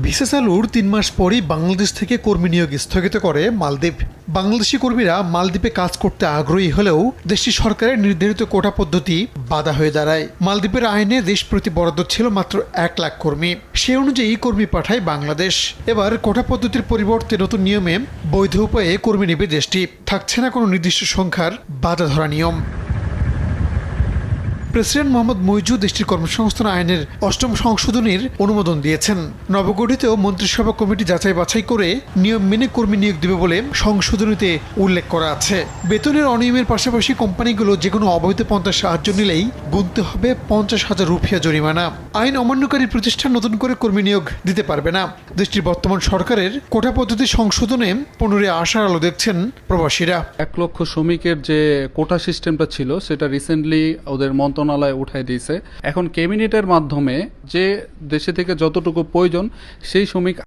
Visa চালুর তিন মাস পরই বাংলাদেশ থেকে কর্মী নিয়োগ স্থগিত করে মালদ্বীপ। বাংলাদেশি কর্মীরা মালদ্বীপে কাজ করতে আগ্রহী হলেও দেশটির সরকারের নির্ধারিত কোটা পদ্ধতি বাধা হয়ে দাঁড়ায়। মালদ্বীপের আইনে দেশ প্রতি বরাদ্দ ছিল মাত্র এক লাখ কর্মী। সে অনুযায়ী কর্মী পাঠায় বাংলাদেশ। এবার কোটা পদ্ধতির পরিবর্তে নতুন নিয়মে বৈধ উপায়ে কর্মী নেবে দেশটি। থাকছে না কোনো নির্দিষ্ট সংখ্যার বাধা ধরা নিয়ম। প্রেসিডেন্ট মোহাম্মদ মইজু দেশটির কর্মসংস্থান আইনের অষ্টম সংশোধনীর অনুমোদন দিয়েছেন। নবগঠিত মন্ত্রিসভা কমিটি যাচাই বাছাই করে নিয়ম মেনে কর্মী নিয়োগ দেবে বলে সংশোধনীতে উল্লেখ করা আছে। বেতনের অনিয়মের পাশাপাশি কোম্পানিগুলো যে কোনো অবৈধ পন্থার সাহায্য নিলেই গুনতে হবে পঞ্চাশ হাজার রুপিয়া জরিমানা। আইন অমান্যকারী প্রতিষ্ঠান নতুন করে কর্মী নিয়োগ দিতে পারবে না। দেশটির বর্তমান সরকারের কোটা পদ্ধতি সংশোধনে পুনরায় আশার আলো দেখছেন প্রবাসীরা। এক লক্ষ শ্রমিকের যে কোটা সিস্টেমটা ছিল, সেটা রিসেন্টলি ওদের মন্ত্রণালয় উঠাই দিয়েছে। এখন ক্যাবিনেটের মাধ্যমে যে দেশে থেকে যতটুকু প্রয়োজন সেই শ্রমিক